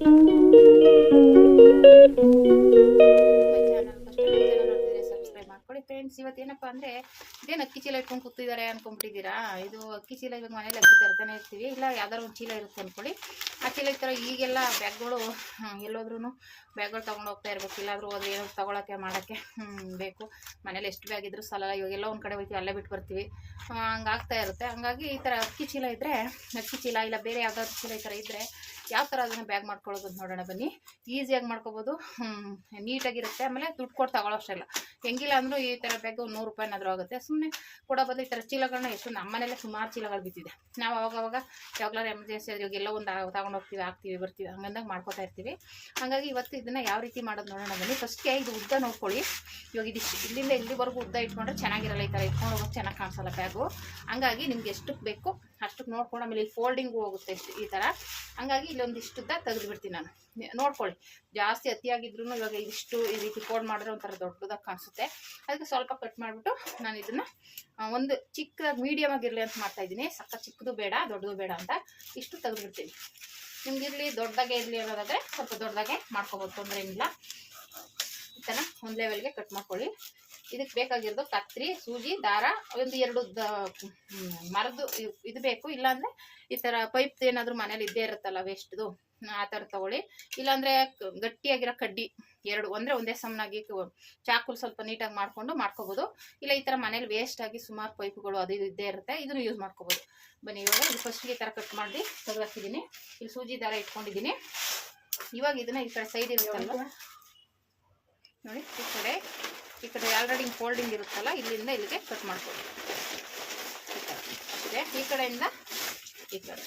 Música friends ಇವತ್ತು ಏನಪ್ಪ ಅಂದರೆ ಇದೇನು ಅಕ್ಕಿ ಚೀಲ ಇಟ್ಕೊಂಡು ಕೂತಿದ್ದಾರೆ ಅಂದ್ಕೊಂಡ್ಬಿಟ್ಟಿದ್ದೀರಾ ಇದು ಅಕ್ಕಿ ಚೀಲ ಇವಾಗ ಮನೇಲಿ ಅಕ್ಕಿ ತರ್ತಾನೆ ಇರ್ತೀವಿ. ಇಲ್ಲ, ಯಾವ್ದಾದ್ರು ಒಂದು ಚೀಲ ಇರುತ್ತೆ ಅಂದ್ಕೊಳ್ಳಿ ಆ ಚೀಲ ಥರ ಈಗೆಲ್ಲ ಬ್ಯಾಗ್ಗಳು ಎಲ್ಲೋದ್ರೂ ಬ್ಯಾಗ್ಗಳು ತೊಗೊಂಡು ಹೋಗ್ತಾ ಇರಬೇಕು. ಇಲ್ಲಾದರೂ ಅದು ಏನೋ ತೊಗೊಳಕ್ಕೆ, ಮಾಡೋಕ್ಕೆ ಬೇಕು. ಮನೇಲಿ ಎಷ್ಟು ಬ್ಯಾಗ್ ಇದ್ರೂ ಸಲ ಇವಾಗೆಲ್ಲ ಒಂದು ಕಡೆ ಹೋಗ್ತೀವಿ ಅಲ್ಲೇ ಬಿಟ್ಟು ಬರ್ತೀವಿ. ಹಂಗಾಗ್ತಾ ಇರುತ್ತೆ. ಹಂಗಾಗಿ ಈ ಥರ ಅಕ್ಕಿ ಚೀಲ ಇದ್ದರೆ ಅಕ್ಕಿ ಚೀಲ ಇಲ್ಲ, ಬೇರೆ ಯಾವುದಾದ್ರು ಚೀಲ ಈ ಥರ ಇದ್ದರೆ ಯಾವ ಥರ ಅದನ್ನು ಬ್ಯಾಗ್ ಮಾಡ್ಕೊಳ್ಳೋದು ನೋಡೋಣ ಬನ್ನಿ. ಈಸಿಯಾಗಿ ಮಾಡ್ಕೋಬೋದು. ನೀಟಾಗಿರುತ್ತೆ. ಆಮೇಲೆ ದುಡ್ಡು ಕೊಟ್ಟು ತಗೊಳ್ಳೋಷ್ಟೇ ಇಲ್ಲ. ಹೆಂಗಿಲ್ಲ ಅಂದರೂ ಈ ಥರ ಬ್ಯಾಗ್ ನೂರು ರೂಪಾಯಿನಾದ್ರೂ ಆಗುತ್ತೆ. ಸುಮ್ಮನೆ ಕೂಡ ಬದಲು ಈ ಥರ ಚೀಲಗಳನ್ನ ಎಷ್ಟು ನಮ್ಮನೆಲ್ಲ ಸುಮಾರು ಚೀಲಗಳು ಬಿದ್ದಿದೆ. ನಾವು ಅವಾಗವಾಗ ಅವಾಗ ಯಾವಾಗಲಾರು ಎಮರ್ಜೆನ್ಸಿ ಆದ್ರೆ ಇವಾಗೆಲ್ಲ ಒಂದು ತಗೊಂಡು ಹೋಗ್ತೀವಿ, ಹಾಕ್ತೀವಿ, ಬರ್ತೀವಿ, ಹಂಗಂದಾಗ ಮಾಡ್ಕೋತಾ ಇರ್ತೀವಿ. ಹಾಗಾಗಿ ಇವತ್ತು ಇದನ್ನು ಯಾವ ರೀತಿ ಮಾಡೋದು ನೋಡೋಣ ಬನ್ನಿ. ಫಸ್ಟ್ಗೆ ಇದು ಉದ್ದ ನೋಡ್ಕೊಳ್ಳಿ. ಇವಾಗ ಇದಿಷ್ಟು ಇಲ್ಲಿಂದ ಇಲ್ಲಿವರೆಗೂ ಉದ್ದ ಇಟ್ಕೊಂಡ್ರೆ ಚೆನ್ನಾಗಿರಲ್ಲ ಈ ಥರ ಇಟ್ಕೊಂಡು ಹೋಗೋದು ಚೆನ್ನಾಗಿ ಕಾಣಿಸಲ್ಲ ಬ್ಯಾಗು ಹಂಗಾಗಿ ನಿಮ್ಗೆ ಎಷ್ಟಕ್ಕೆ ಬೇಕು ಅಷ್ಟಕ್ಕೆ ನೋಡ್ಕೊಂಡು ಆಮೇಲೆ ಇಲ್ಲಿ ಫೋಲ್ಡಿಂಗು ಹೋಗುತ್ತೆ ಈ ಥರ ಹಂಗಾಗಿ ಇಲ್ಲೊಂದಿಷ್ಟುದ್ದ ತೆಗೆದುಬಿಡ್ತೀನಿ ತೆಗೆದು ಬಿಡ್ತೀನಿ ನಾನು. ನೋಡ್ಕೊಳ್ಳಿ. ಜಾಸ್ತಿ ಅತಿಯಾಗಿದ್ರು ಇವಾಗ ಇಷ್ಟು ಈ ರೀತಿ ಫೋಲ್ಡ್ ಮಾಡಿದ್ರೆ ಒಂಥರ ದೊಡ್ಡದಾಗಿ ಕಾಣಿಸುತ್ತೆ. ಅದಕ್ಕೆ ಸ್ವಲ್ಪ ಕಟ್ ಮಾಡಿಬಿಟ್ಟು ನಾನು ಇದನ್ನು ಒಂದು ಚಿಕ್ಕದಾಗಿ ಮೀಡಿಯಮ್ ಆಗಿರಲಿ ಅಂತ ಮಾಡ್ತಾ ಇದ್ದೀನಿ. ಸಕ್ಕ ಚಿಕ್ಕದು ಬೇಡ, ದೊಡ್ಡದು ಬೇಡ ಅಂತ ಇಷ್ಟು ತೆಗೆದುಬಿಡ್ತೀನಿ. ನಿಮ್ಗೆ ಇರಲಿ, ದೊಡ್ಡದಾಗೆ ಇರಲಿ ಅನ್ನೋದಾದರೆ ಸ್ವಲ್ಪ ದೊಡ್ಡದಾಗೆ ಮಾಡ್ಕೋಬೋದು, ತೊಂದರೆ ಏನಿಲ್ಲ. ಈ ಥರ ಒಂದು ಲೆವೆಲ್ಗೆ ಕಟ್ ಮಾಡ್ಕೊಳ್ಳಿ. ಇದಕ್ಕೆ ಬೇಕಾಗಿರೋದು ಕತ್ರಿ ಸೂಜಿ ದಾರ ಒಂದು ಎರಡು ಮರದ್ದು ಇದು ಬೇಕು. ಇಲ್ಲಾಂದರೆ ಈ ಥರ ಪೈಪ್ ಏನಾದರೂ ಮನೇಲಿ ಇದ್ದೇ ಇರುತ್ತಲ್ಲ ವೇಸ್ಟ್ದು ಆ ಥರ ತಗೊಳ್ಳಿ. ಇಲ್ಲಾಂದರೆ ಗಟ್ಟಿಯಾಗಿರೋ ಕಡ್ಡಿ ಎರಡು ಅಂದರೆ ಒಂದೇ ಸಮನಾಗಿ ಚಾಕುಲ್ ಸ್ವಲ್ಪ ನೀಟಾಗಿ ಮಾಡಿಕೊಂಡು ಮಾಡ್ಕೋಬೋದು. ಇಲ್ಲ ಈ ಥರ ಮನೇಲಿ ವೇಸ್ಟ್ ಆಗಿ ಸುಮಾರು ಪೈಪ್ಗಳು ಅದು ಇದು ಇದ್ದೇ ಇರುತ್ತೆ ಇದನ್ನು ಯೂಸ್ ಮಾಡ್ಕೋಬೋದು. ಬನ್ನಿ ಇವಾಗ ಇದು ಫಸ್ಟಿಗೆ ಈ ಥರ ಕಟ್ ಮಾಡಿ ತೆಗೆದಾಕಿದ್ದೀನಿ. ಇಲ್ಲಿ ಸೂಜಿ ದಾರ ಇಟ್ಕೊಂಡಿದ್ದೀನಿ. ಇವಾಗ ಇದನ್ನ ಈ ಕಡೆ ಸೈಡ್ ಇರುತ್ತಲ್ಲ ನೋಡಿ ಈ ಕಡೆ ಈ ಕಡೆ ಆಲ್ರೆಡಿ ಫೋಲ್ಡಿಂಗ್ ಇರುತ್ತಲ್ಲ, ಇಲ್ಲಿಂದ ಇಲ್ಲಿಗೆ ಕಟ್ ಮಾಡ್ಕೊಳ್ಳಿ. ಈ ಈ ಕಡೆಯಿಂದ ಈ ಕಡೆ.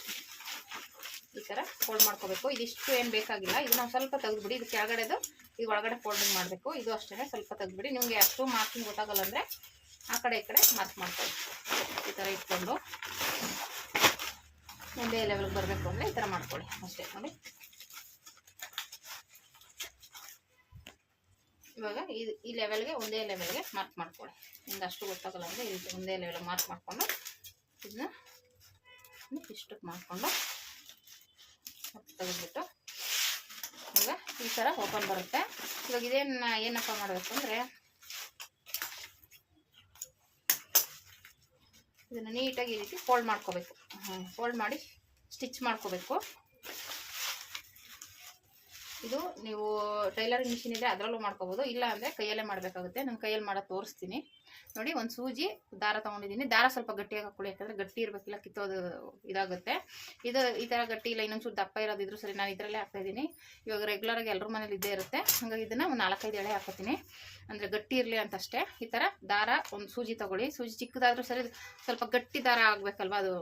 ಈ ಥರ ಫೋಲ್ಡ್ ಮಾಡ್ಕೋಬೇಕು. ಇದಿಷ್ಟು ಏನು ಬೇಕಾಗಿಲ್ಲ. ಇದು ನಾವು ಸ್ವಲ್ಪ ತೆಗೆದುಬಿಡಿ. ಇದು ಕೆಳಗಡೆದು ಈಗ ಒಳಗಡೆ ಫೋಲ್ಡಿಂಗ್ ಮಾಡಬೇಕು. ಇದು ಅಷ್ಟೇ ಸ್ವಲ್ಪ ತೆಗೆದುಬಿಡಿ. ನಿಮಗೆ ಅಷ್ಟು ಮಾರ್ಕಿಂಗ್ ಗೊತ್ತಾಗಲ್ಲ ಅಂದರೆ ಆ ಕಡೆ ಈ ಕಡೆ ಮಾರ್ಕ್ ಮಾಡ್ಕೊಳ್ಳಿ. ಈ ಥರ ಇಟ್ಕೊಂಡು ಒಂದೇ ಲೆವೆಲ್ಗೆ ಬರಬೇಕು ಅಂದರೆ ಈ ಥರ ಮಾಡ್ಕೊಳ್ಳಿ. ಅಷ್ಟೇ. ನೋಡಿ. ಇವಾಗ ಇದು ಈ ಲೆವೆಲ್ಗೆ ಒಂದೇ ಲೆವೆಲ್ಗೆ ಮಾರ್ಕ್ ಮಾಡ್ಕೊಳ್ಳಿ. ನಿಮ್ಗೆ ಅಷ್ಟು ಗೊತ್ತಾಗಲ್ಲ ಅಂದರೆ ರೀತಿ ಒಂದೇ ಲೆವೆಲ್ ಮಾರ್ಕ್ ಮಾಡಿಕೊಂಡು ಇದನ್ನ ಇಷ್ಟಕ್ಕೆ ಮಾಡಿಕೊಂಡು ತೆಗೆದ್ಬಿಟ್ಟು ಇವಾಗ ಈ ಥರ ಓಪನ್ ಬರುತ್ತೆ. ಇವಾಗ ಇದೇನು ಏನಪ್ಪ ಮಾಡಬೇಕು ಅಂದರೆ ಇದನ್ನು ನೀಟಾಗಿ ಈ ರೀತಿ ಫೋಲ್ಡ್ ಮಾಡ್ಕೋಬೇಕು. ಫೋಲ್ಡ್ ಮಾಡಿ ಸ್ಟಿಚ್ ಮಾಡ್ಕೋಬೇಕು. ಇದು ನೀವು ಟೈಲರಿಂಗ್ ಮಿಷಿನ್ ಇದೆ ಅದರಲ್ಲೂ ಮಾಡ್ಕೋಬೋದು. ಇಲ್ಲ ಅಂದರೆ ಕೈಯಲ್ಲೇ ಮಾಡಬೇಕಾಗುತ್ತೆ. ನಾನು ಕೈಯಲ್ಲಿ ಮಾಡೋದು ತೋರಿಸ್ತೀನಿ. ನೋಡಿ, ಒಂದು ಸೂಜಿ ದಾರ ತೊಗೊಂಡಿದ್ದೀನಿ. ದಾರ ಸ್ವಲ್ಪ ಗಟ್ಟಿಯಾಗಿ ಹಾಕೊಳ್ಳಿ, ಯಾಕಂದರೆ ಗಟ್ಟಿ ಇರಬೇಕಿಲ್ಲ, ಕಿತ್ತೋದು ಇದಾಗುತ್ತೆ. ಇದು ಈ ಥರ ಗಟ್ಟಿ ಇಲ್ಲ ಇನ್ನೊಂದು ಇನ್ನೊಂಚೂರು ದಪ್ಪ ಇರೋದಿದ್ರು ಸರಿ, ನಾನು ಇದರಲ್ಲೇ ಹಾಕ್ತಾಯಿದ್ದೀನಿ ಇವಾಗ ರೆಗ್ಯುಲರಾಗಿ ಎಲ್ಲರ ಮನೇಲಿ ಇದ್ದೇ ಇರುತ್ತೆ. ಹಾಗಾಗಿ ಇದನ್ನು ಒಂದು ನಾಲ್ಕೈದು ಎಳೆ ಹಾಕೋತೀನಿ. ಅಂದರೆ ಗಟ್ಟಿ ಇರಲಿ ಅಂತ ಅಷ್ಟೇ ಈ ಥರ ದಾರ ಒಂದು ಸೂಜಿ ತೊಗೊಳ್ಳಿ. ಸೂಜಿ ಚಿಕ್ಕದಾದ್ರೂ ಸರಿ, ಸ್ವಲ್ಪ ಗಟ್ಟಿ ದಾರ ಆಗಬೇಕಲ್ವ, ಅದು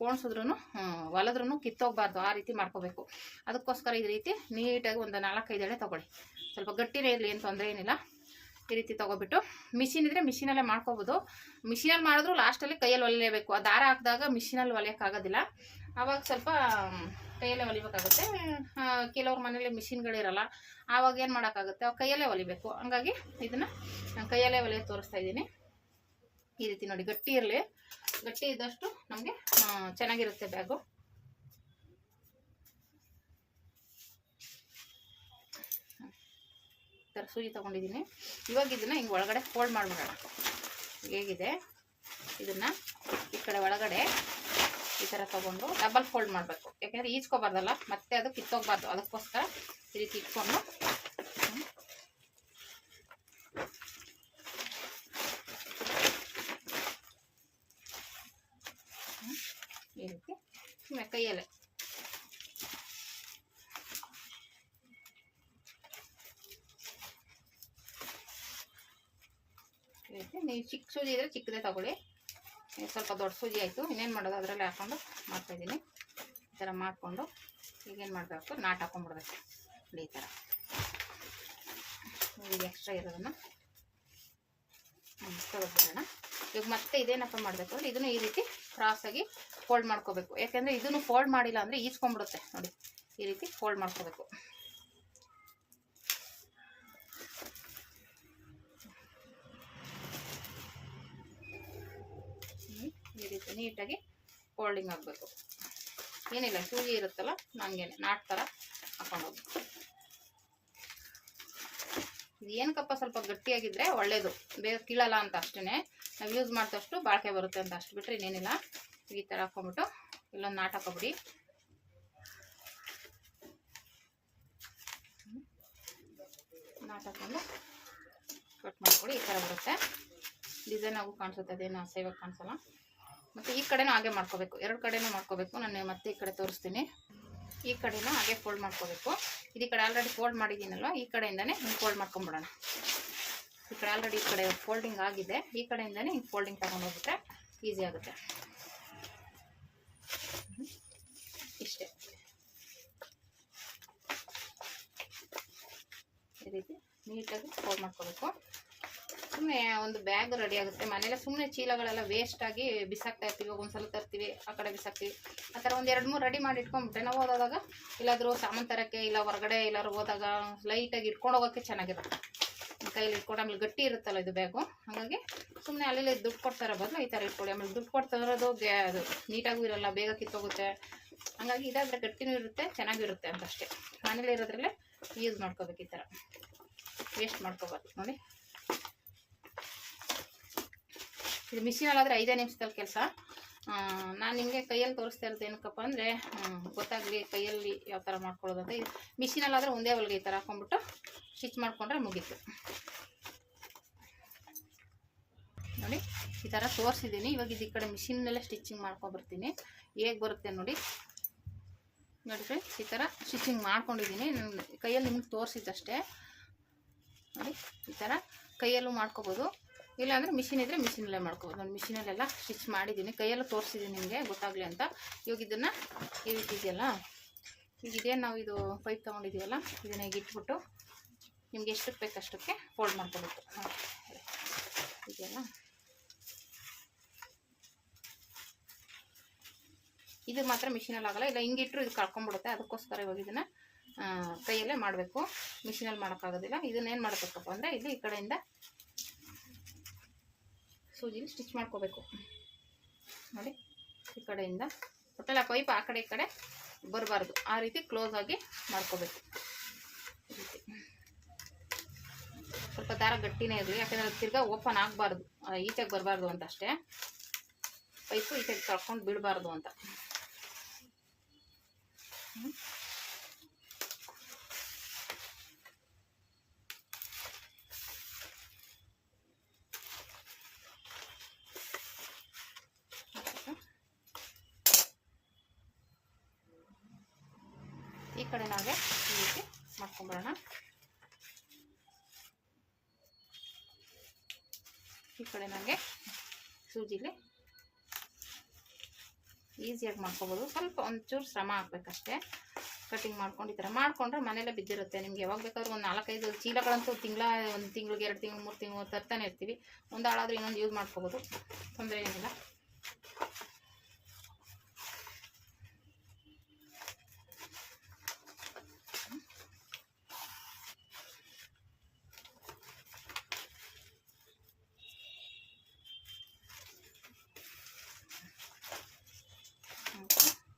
ಪೋಣಿಸಿದ್ರೂ ಹೊಲದ್ರೂ ಕಿತ್ತೋಗ್ಬಾರ್ದು, ಆ ರೀತಿ ಮಾಡ್ಕೋಬೇಕು. ಅದಕ್ಕೋಸ್ಕರ ಈ ರೀತಿ ನೀಟಾಗಿ ಒಂದು ನಾಲ್ಕೈದು ಎಳೆ ತೊಗೊಳ್ಳಿ. ಸ್ವಲ್ಪ ಗಟ್ಟಿನೇ ಇರಲಿ, ಏನು ತೊಂದರೆ ಏನಿಲ್ಲ. ಈ ರೀತಿ ತೊಗೊಬಿಟ್ಟು ಮಿಷಿನ್ ಇದ್ದರೆ ಮಿಷಿನಲ್ಲೇ ಮಾಡ್ಕೋಬೋದು. ಮಿಷಿನಲ್ಲಿ ಮಾಡಿದ್ರು ಲಾಸ್ಟಲ್ಲಿ ಕೈಯಲ್ಲಿ ಹೊಲಿಲೇಬೇಕು ಆ ದಾರ ಹಾಕಿದಾಗ ಮಿಷಿನಲ್ಲಿ ಹೊಲಿಯೋಕ್ಕಾಗೋದಿಲ್ಲ ಆವಾಗ ಸ್ವಲ್ಪ ಕೈಯಲ್ಲೇ ಹೊಲಿಬೇಕಾಗುತ್ತೆ ಕೆಲವ್ರ ಮನೇಲಿ ಮಿಷಿನ್ಗಳಿರಲ್ಲ ಆವಾಗ ಏನು ಮಾಡೋಕ್ಕಾಗುತ್ತೆ? ಅವಾಗ ಕೈಯಲ್ಲೇ ಹೊಲಿಬೇಕು ಹಂಗಾಗಿ ಇದನ್ನು ನಾನು ಕೈಯಲ್ಲೇ ಹೊಲಿಯೋ ತೋರಿಸ್ತಾ ಇದ್ದೀನಿ. ಈ ರೀತಿ ನೋಡಿ, ಗಟ್ಟಿ ಇರಲಿ. ಗಟ್ಟಿ ಇದ್ದಷ್ಟು ನಮಗೆ ಚೆನ್ನಾಗಿರುತ್ತೆ ಬ್ಯಾಗು. ಥರ ಸೂಜಿ ತೊಗೊಂಡಿದ್ದೀನಿ. ಇವಾಗ ಇದನ್ನು ಹಿಂಗೆ ಒಳಗಡೆ ಫೋಲ್ಡ್ ಮಾಡಿಬಿಡೋಣ. ಹೇಗಿದೆ? ಇದನ್ನು ಈ ಕಡೆ ಒಳಗಡೆ ಈ ಥರ ತೊಗೊಂಡು ಡಬಲ್ ಫೋಲ್ಡ್ ಮಾಡಬೇಕು. ಯಾಕೆಂದರೆ ಈಜ್ಕೋಬಾರ್ದಲ್ಲ, ಮತ್ತೆ ಅದು ಕಿತ್ತೋಗ್ಬಾರ್ದು. ಅದಕ್ಕೋಸ್ಕರ ಈ ರೀತಿ ಇಟ್ಕೊಂಡು ಈ ರೀತಿ ಕೈಯಲ್ಲೇ ರೀತಿ ನೀವು ಚಿಕ್ಕ ಸೂಜಿ ಇದ್ದರೆ ಚಿಕ್ಕದೇ ತಗೊಳ್ಳಿ. ಸ್ವಲ್ಪ ದೊಡ್ಡ ಸೂಜಿ ಆಯಿತು. ಇನ್ನೇನು ಮಾಡೋದು? ಅದರಲ್ಲಿ ಹಾಕ್ಕೊಂಡು ಮಾಡ್ತಾಯಿದ್ದೀನಿ ಈ ಥರ ಮಾಡಿಕೊಂಡು ಈಗೇನು ಮಾಡಬೇಕು? ನಾಟ್ ಹಾಕೊಂಡ್ಬಿಡ್ಬೇಕು. ಈ ಥರ ಈಗ ಎಕ್ಸ್ಟ್ರಾ ಇರೋದನ್ನು ತೆಗೆದ್ಬಿಡೋಣ ಈಗ ಮತ್ತೆ ಇದೇನಪ್ಪ ಮಾಡಬೇಕು ಅಂದರೆ ಇದನ್ನು ಈ ರೀತಿ ಕ್ರಾಸಾಗಿ ಫೋಲ್ಡ್ ಮಾಡ್ಕೋಬೇಕು. ಯಾಕೆಂದರೆ ಇದನ್ನು ಫೋಲ್ಡ್ ಮಾಡಿಲ್ಲ ಅಂದರೆ ಈಸ್ಕೊಂಡ್ಬಿಡುತ್ತೆ ನೋಡಿ, ಈ ರೀತಿ ಫೋಲ್ಡ್ ಮಾಡ್ಕೋಬೇಕು. ನೀಟಾಗಿ ಫೋಲ್ಡಿಂಗ್ ಆಗಬೇಕು. ಏನಿಲ್ಲ ಸೂಜಿ ಇರುತ್ತಲ್ಲ ನಂಗೇನೆ ನಾಟ್ ಥರ ಹಾಕೊಂಡೋಗಿ ಇದು ಏನಕ್ಕಪ್ಪ, ಸ್ವಲ್ಪ ಗಟ್ಟಿಯಾಗಿದ್ದರೆ ಒಳ್ಳೇದು. ಬೇಗ ಕೀಳಲ್ಲ ಅಂತ ಅಷ್ಟೇ ನಾವು ಯೂಸ್ ಮಾಡಿದಷ್ಟು ಬಾಳಿಕೆ ಬರುತ್ತೆ ಅಂತ ಅಷ್ಟು ಬಿಟ್ಟರೆ ಇನ್ನೇನಿಲ್ಲ. ಈ ಥರ ಹಾಕೊಂಡ್ಬಿಟ್ಟು ಇಲ್ಲೊಂದು ನಾಟ್ ಹಾಕೊಬಿಡಿ ನಾಟ್ ಹಾಕೊಂಡು ಕಟ್ ಮಾಡಿಕೊಡಿ, ಈ ಥರ ಬರುತ್ತೆ. ಡಿಸೈನ್ ಆಗು ಕಾಣಿಸುತ್ತೆ, ಅದೇನು ಸೇವಾಗಿ ಕಾಣಿಸಲ್ಲ. ಮತ್ತು ಈ ಕಡೆನೂ ಹಾಗೆ ಮಾಡ್ಕೋಬೇಕು. ಎರಡು ಕಡೆನೂ ಮಾಡ್ಕೋಬೇಕು. ನಾನು ಮತ್ತೆ ಈ ಕಡೆ ತೋರಿಸ್ತೀನಿ. ಈ ಕಡೆನೂ ಹಾಗೆ ಫೋಲ್ಡ್ ಮಾಡ್ಕೋಬೇಕು. ಇದು ಈ ಕಡೆ ಆಲ್ರೆಡಿ ಫೋಲ್ಡ್ ಮಾಡಿದ್ದೀನಲ್ವ? ಈ ಕಡೆಯಿಂದನೇ ಹಿಂಗೆ ಫೋಲ್ಡ್ ಮಾಡ್ಕೊಂಬಿಡೋಣ. ಈ ಕಡೆ ಆಲ್ರೆಡಿ ಈ ಕಡೆ ಫೋಲ್ಡಿಂಗ್ ಆಗಿದೆ. ಈ ಕಡೆಯಿಂದನೇ ಹಿಂಗೆ ಫೋಲ್ಡಿಂಗ್ ತಗೊಂಡು ಹೋಗ್ಬಿಟ್ರೆ ಈಸಿ ಆಗುತ್ತೆ. ಇಷ್ಟೇ. ಈ ರೀತಿ ನೀಟಾಗಿ ಫೋಲ್ಡ್ ಮಾಡ್ಕೋಬೇಕು. ಸುಮ್ಮನೆ ಒಂದು ಬ್ಯಾಗ್ ರೆಡಿ ಆಗುತ್ತೆ. ಮನೆಯಲ್ಲ ಸುಮ್ಮನೆ ಚೀಲಗಳೆಲ್ಲ ವೇಸ್ಟ್ ಆಗಿ ಬಿಸಾಕ್ತಾ ಇರ್ತೀವಿ. ಒಂದ್ಸಲ ತರ್ತೀವಿ, ಆ ಕಡೆ ಬಿಸಾಕ್ತೀವಿ. ಆ ಥರ ಒಂದು ಎರಡು ಮೂರು ರೆಡಿ ಮಾಡಿ ಇಟ್ಕೊಂಡ್ಬಿಟ್ಟೆ ನಾವು ಹೋದಾಗ ಇಲ್ಲಾದರೂ ಸಾಮಾನು ತರೋಕ್ಕೆ ಇಲ್ಲ ಹೊರಗಡೆ ಎಲ್ಲಾದ್ರೂ ಹೋದಾಗ ಲೈಟಾಗಿ ಇಟ್ಕೊಂಡು ಹೋಗೋಕ್ಕೆ ಚೆನ್ನಾಗಿರುತ್ತೆ. ಕೈಯಲ್ಲಿ ಇಟ್ಕೊಂಡು ಆಮೇಲೆ ಗಟ್ಟಿ ಇರುತ್ತಲ್ಲ ಇದು ಬ್ಯಾಗು ಹಾಗಾಗಿ ಸುಮ್ಮನೆ ಅಲ್ಲಿ ದುಡ್ಡು ಕೊಡ್ತಾರ ಬದಲು ಈ ಥರ ಇಟ್ಕೊಳ್ಳಿ. ಆಮೇಲೆ ದುಡ್ಡು ಕೊಡ್ತಾರದು ಗ್ಯಾ ಅದು ನೀಟಾಗೂ ಇರಲ್ಲ, ಬೇಗ ಕಿತ್ತೋಗುತ್ತೆ. ಹಾಗಾಗಿ ಇದಾದರೆ ಗಟ್ಟಿನೂ ಇರುತ್ತೆ, ಚೆನ್ನಾಗಿರುತ್ತೆ ಅಂತ ಅಷ್ಟೇ. ಮನೇಲಿ ಇರೋದ್ರಲ್ಲೇ ಯೂಸ್ ಮಾಡ್ಕೋಬೇಕು ಈ ಥರ. ವೇಸ್ಟ್ ಮಾಡ್ಕೋಬಾರ್ದು, ನೋಡಿ. ಇದು ಮಿಷಿನಲ್ಲಾದರೆ ಐದೇ ನಿಮಿಷದಲ್ಲಿ ಕೆಲಸ. ನಾನು ನಿಮಗೆ ಕೈಯಲ್ಲಿ ತೋರಿಸ್ತಾ ಇರೋದು ಏನಕ್ಕಪ್ಪ ಅಂದರೆ ಗೊತ್ತಾಗಲಿ ಕೈಯಲ್ಲಿ ಯಾವ ಥರ ಮಾಡ್ಕೊಳ್ಳೋದು ಅಂತ. ಇದು ಮಿಷಿನಲ್ಲಾದರೆ ಒಂದೇ ಹೊಲಿಗೆ ಈ ಥರ ಹಾಕೊಂಡ್ಬಿಟ್ಟು ಸ್ಟಿಚ್ ಮಾಡಿಕೊಂಡ್ರೆ ಮುಗೀತು. ನೋಡಿ, ಈ ಥರ ತೋರಿಸಿದ್ದೀನಿ ಇವಾಗ ಇದು ಈ ಕಡೆ ಮಿಷಿನ್ನಲ್ಲೇ ಸ್ಟಿಚಿಂಗ್ ಮಾಡ್ಕೊಬರ್ತೀನಿ ಹೇಗೆ ಬರುತ್ತೆ ನೋಡಿ. ನೋಡಿ ಫ್ರೆಂಡ್ಸ್ ಈ ಥರ ಸ್ಟಿಚಿಂಗ್ ಮಾಡ್ಕೊಂಡಿದ್ದೀನಿ ನನ್ನ ಕೈಯಲ್ಲಿ ನಿಮ್ಗೆ ತೋರಿಸಿದ್ದಷ್ಟೇ. ನೋಡಿ, ಈ ಥರ ಕೈಯಲ್ಲೂ ಮಾಡ್ಕೋಬೋದು. ಇಲ್ಲಾಂದರೆ ಮಿಷಿನ್ ಇದ್ದರೆ ಮಿಷಿನಲ್ಲೇ ಮಾಡ್ಕೋಬೋದು. ನಾನು ಮಿಷಿನಲ್ಲೆಲ್ಲ ಸ್ಟಿಚ್ ಮಾಡಿದ್ದೀನಿ. ಕೈಯೆಲ್ಲ ತೋರಿಸಿದ್ದೀನಿ ನಿಮಗೆ, ಗೊತ್ತಾಗಲಿ ಅಂತ. ಇವಾಗ ಇದನ್ನು ಈ ರೀತಿ ಇದೆಯಲ್ಲ, ಈಗ ನಾವು ಇದು ಪೈಪ್ ತೊಗೊಂಡಿದ್ದೀವಲ್ಲ, ಇದನ್ನ ಈಗ ಇಟ್ಬಿಟ್ಟು ನಿಮ್ಗೆ ಎಷ್ಟಕ್ಕೆ ಬೇಕು ಅಷ್ಟಕ್ಕೆ ಫೋಲ್ಡ್ ಮಾಡ್ಕೋಬೇಕು. ಇದೆಯಲ್ಲ. ಇದು ಮಾತ್ರ ಮಿಷಿನಲ್ಲಿ ಆಗಲ್ಲ, ಇಲ್ಲ ಹಿಂಗಿಟ್ರು ಇದು ಕಳ್ಕೊಂಬಿಡುತ್ತೆ. ಅದಕ್ಕೋಸ್ಕರ ಇವಾಗ ಇದನ್ನು ಕೈಯಲ್ಲೇ ಮಾಡಬೇಕು. ಮಿಷಿನಲ್ಲಿ ಮಾಡೋಕ್ಕಾಗೋದಿಲ್ಲ. ಇದನ್ನೇನು ಮಾಡಬೇಕಪ್ಪ ಅಂದರೆ ಇಲ್ಲಿ ಈ ಕಡೆಯಿಂದ ಸೂಜಿಲಿ ಸ್ಟಿಚ್ ಮಾಡ್ಕೋಬೇಕು. ನೋಡಿ, ಈ ಕಡೆಯಿಂದ ಒಟ್ಟೆಲ್ಲ ಪೈಪ್ ಆ ಕಡೆ ಈ ಕಡೆ ಬರಬಾರ್ದು. ಆ ರೀತಿ ಕ್ಲೋಸ್ ಆಗಿ ಮಾಡ್ಕೋಬೇಕು. ಸ್ವಲ್ಪ ದಾರ ಗಟ್ಟಿನೇ ಇರಲಿ, ಯಾಕಂದರೆ ತಿರ್ಗಾ ಓಪನ್ ಆಗಬಾರ್ದು. ಈಚೆಗೆ ಬರಬಾರ್ದು ಅಂತ ಅಷ್ಟೇ. ಪೈಪು ಈಚೆಗೆ ಕಳ್ಕೊಂಡು ಬಿಡಬಾರ್ದು ಅಂತ. ಕಡೆ ನಾವೇ ಈ ರೀತಿ ಮಾಡ್ಕೊಂಬಿಡೋಣ ಈ ಕಡೆ ನನಗೆ ಸೂಜಿಲಿ ಈಸಿಯಾಗಿ ಮಾಡ್ಕೊಬೋದು. ಸ್ವಲ್ಪ ಒಂಚೂರು ಶ್ರಮ ಹಾಕ್ಬೇಕಷ್ಟೇ ಕಟಿಂಗ್ ಮಾಡ್ಕೊಂಡು ಈ ಥರ ಮಾಡಿಕೊಂಡ್ರೆ ಮನೆಯಲ್ಲೇ ಬಿದ್ದಿರುತ್ತೆ. ನಿಮ್ಗೆ ಯಾವಾಗ ಬೇಕಾದ್ರೂ ಒಂದು ನಾಲ್ಕೈದು ಚೀಲಗಳಂತೂ ತಿಂಗಳ, ಒಂದು ತಿಂಗಳಿಗೆ ಎರಡು ತಿಂಗಳು, ಮೂರು ತಿಂಗಳು ತರ್ತಾನೆ ಇರ್ತೀವಿ. ಒಂದು ಹಾಳಾದ್ರೆ ಇನ್ನೊಂದು ಯೂಸ್ ಮಾಡ್ಕೋಬೋದು. ತೊಂದರೆ ಏನಿಲ್ಲ.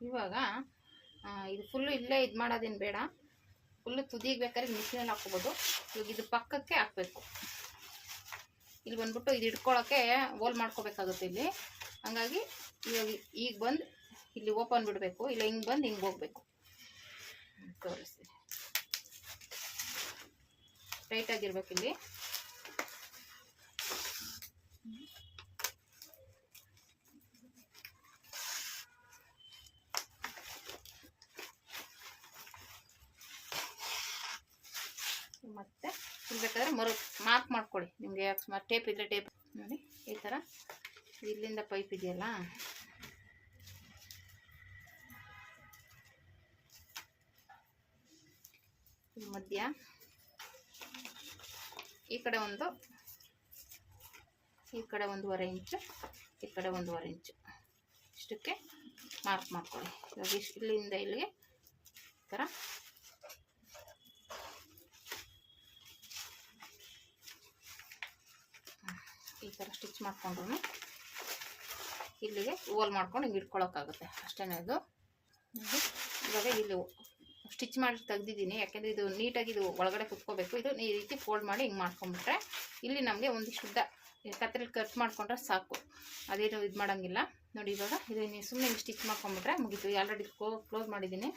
ಇವಾಗ ಇದು ಫುಲ್ಲು ಇಲ್ಲೇ ಇದು ಮಾಡೋದೇನು ಬೇಡ. ಫುಲ್ಲು ತುದಿಗೆ ಬೇಕಾದ್ರೆ ಮಿಷಿನಲ್ಲಿ ಹಾಕ್ಕೋಬೋದು. ಇವಾಗ ಇದು ಪಕ್ಕಕ್ಕೆ ಹಾಕಬೇಕು. ಇಲ್ಲಿ ಬಂದ್ಬಿಟ್ಟು ಇದು ಇಟ್ಕೊಳ್ಳೋಕ್ಕೆ ಹೋಲ್ ಮಾಡ್ಕೋಬೇಕಾಗುತ್ತೆ ಇಲ್ಲಿ. ಹಂಗಾಗಿ ಇವಾಗ ಈಗ ಬಂದು ಇಲ್ಲಿ ಓಪನ್ ಬಿಡಬೇಕು. ಇಲ್ಲ ಹಿಂಗೆ ಬಂದು ಹಿಂಗೆ ಹೋಗ್ಬೇಕು. ತೋರಿಸಿ ಟೈಟಾಗಿರ್ಬೇಕು ಇಲ್ಲಿ ಮತ್ತೆ ಇಲ್ಲಿ ಬೇಕಾದ್ರೆ ಮರು ಮಾರ್ಕ್ ನಿಮಗೆ ಅಕಸ್ಮಾತ್ ಟೇಪ್ ಇದ್ರೆ ಟೇಪ್ ನೋಡಿ, ಈ ಥರ ಇಲ್ಲಿಂದ ಪೈಪ್ ಇದೆಯಲ್ಲ? ಮಧ್ಯ. ಈ ಕಡೆ ಒಂದು, ಈ ಕಡೆ ಒಂದೂವರೆ ಇಂಚು, ಈ ಕಡೆ ಒಂದೂವರೆ ಇಂಚು. ಇಷ್ಟಕ್ಕೆ ಮಾರ್ಕ್ ಮಾಡ್ಕೊಳ್ಳಿ. ಇವಾಗ ಇಲ್ಲಿಂದ ಇಲ್ಲಿಗೆ ಈ ಥರ ಈ ಥರ ಸ್ಟಿಚ್ ಮಾಡಿಕೊಂಡ್ರು ಇಲ್ಲಿಗೆ ಹೋಲ್ ಮಾಡ್ಕೊಂಡು ಹಿಂಗೆ ಇಟ್ಕೊಳಕ್ಕಾಗುತ್ತೆ. ಅಷ್ಟೇ ಅದು. ಇವಾಗ ಇಲ್ಲಿ ಸ್ಟಿಚ್ ಮಾಡಿ ತೆಗ್ದಿದ್ದೀನಿ. ಯಾಕೆಂದರೆ ಇದು ನೀಟಾಗಿ ಇದು ಒಳಗಡೆ ಕುತ್ಕೋಬೇಕು. ಇದು ಈ ರೀತಿ ಫೋಲ್ಡ್ ಮಾಡಿ ಹಿಂಗೆ ಮಾಡ್ಕೊಂಬಿಟ್ರೆ ಇಲ್ಲಿ ನಮಗೆ ಒಂದು ಶುದ್ಧ ಕತ್ತರಿಲಿ ಕಟ್ ಮಾಡ್ಕೊಂಡ್ರೆ ಸಾಕು. ಅದೇನು ಇದು ಮಾಡೋಂಗಿಲ್ಲ. ನೋಡಿ ಇವಾಗ ಇದು ಸುಮ್ಮನೆ ಸ್ಟಿಚ್ ಮಾಡ್ಕೊಂಬಿಟ್ರೆ ಮುಗೀತು. ಆಲ್ರೆಡಿ ಕ್ಲೋಸ್ ಮಾಡಿದ್ದೀನಿ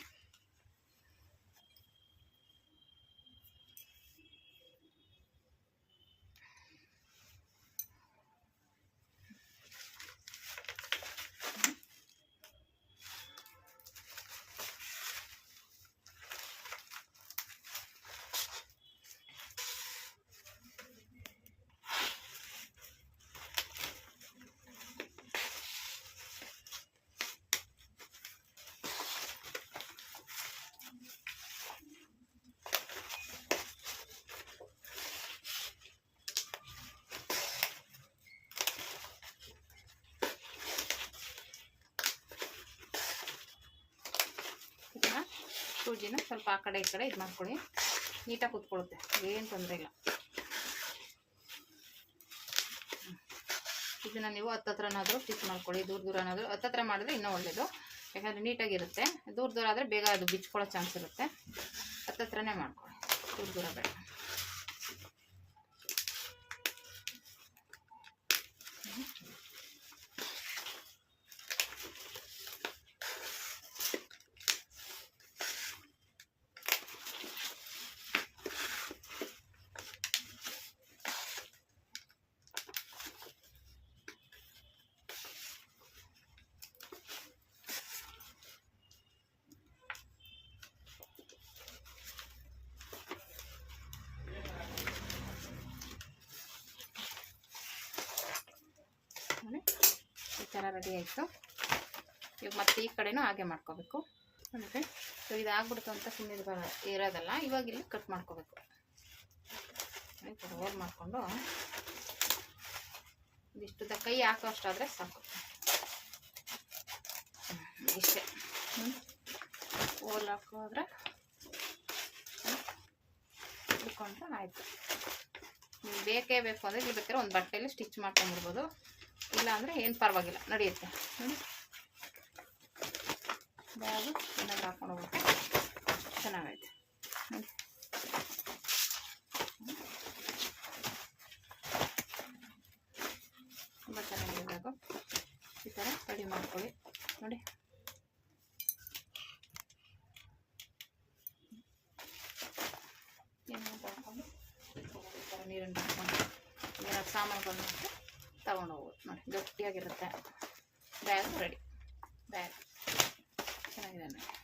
ಇದನ್ನ ಸೂಜಿನ ಸ್ವಲ್ಪ ಆ ಕಡೆ ಈ ಕಡೆ ಇದು ಮಾಡ್ಕೊಳ್ಳಿ. ನೀಟಾಗಿ ಕೂತ್ಕೊಳ್ಳುತ್ತೆ, ಏನು ತೊಂದರೆ ಇಲ್ಲ. ಇದನ್ನು ನೀವು ಹತ್ತತ್ರನಾದರೂ ಸ್ಟಿಚ್ ಮಾಡ್ಕೊಳ್ಳಿ, ದೂರ ದೂರನಾದರೂ. ಹತ್ತತ್ರ ಮಾಡಿದ್ರೆ ಇನ್ನೂ ಒಳ್ಳೆಯದು ಯಾಕಂದರೆ ನೀಟಾಗಿರುತ್ತೆ ದೂರ ದೂರ ಆದರೆ ಬೇಗ ಅದು ಬಿಚ್ಕೊಳ್ಳೋ ಚಾನ್ಸ್ ಇರುತ್ತೆ. ಹತ್ತತ್ರನೇ ಮಾಡ್ಕೊಳ್ಳಿ. ದೂರ ದೂರ ಬೇಡ ನೋಡಿ ಈ ಥರ ರೆಡಿ ಆಯಿತು. ಇವಾಗ ಮತ್ತೆ ಈ ಕಡೆನೂ ಹಾಗೆ ಮಾಡ್ಕೋಬೇಕು. ಅಂದರೆ ಸೊ ಇದು ಆಗ್ಬಿಡ್ತು ಅಂತ ಸುಮ್ಮನೆ ಬರ ಇರೋದಲ್ಲ, ಇವಾಗ ಇಲ್ಲಿ ಕಟ್ ಮಾಡ್ಕೋಬೇಕು. ರೋಲ್ ಮಾಡಿಕೊಂಡು. ಇದಿಷ್ಟು ಕೈ ಹಾಕೋ ಅಷ್ಟಾದರೆ ಸಾಕು. ಇಷ್ಟೇ. ಓಲ್ ಹೋಲ್ ಹಾಕೋದ್ರೆ ಹಿಡ್ಕೊಂಡ್ರೆ ಆಯಿತು. ಬೇಕೇ ಬೇಕು ಅಂದರೆ ಇಲ್ಲಿ ಬೇಕಾದ್ರೆ ಒಂದು ಬಟ್ಟೆಯಲ್ಲಿ ಸ್ಟಿಚ್ ಮಾಡ್ಕೊಂಬಿಡ್ಬೋದು ಇಲ್ಲ ಅಂದರೆ ಏನು ಪರವಾಗಿಲ್ಲ. ನಡೆಯುತ್ತೆ ನೋಡಿ. ಬ್ಯಾಗು ಚೆನ್ನಾಗಿ ಹಾಕೊಂಡು ಹೋಗುತ್ತೆ ಚೆನ್ನಾಗೈತೆ. ತುಂಬ ಚೆನ್ನಾಗಿದೆ ಬ್ಯಾಗು. ಈ ಥರ ರೆಡಿ ಮಾಡ್ಕೊಳ್ಳಿ. ನೋಡಿ. ಈ ಥರ ನೀರನ್ನು ಹಾಕೊಂಡು ಏನಾದ್ರು ಹಾಕಿ ತಗೊಂಡು ಹೋಗ್ಬೋದು ನೋಡಿ ಗಟ್ಟಿಯಾಗಿರುತ್ತೆ. ಬ್ಯಾಗ್ ರೆಡಿ ಬ್ಯಾಗ್ ಚೆನ್ನಾಗಿದೆ. ನೋಡಿ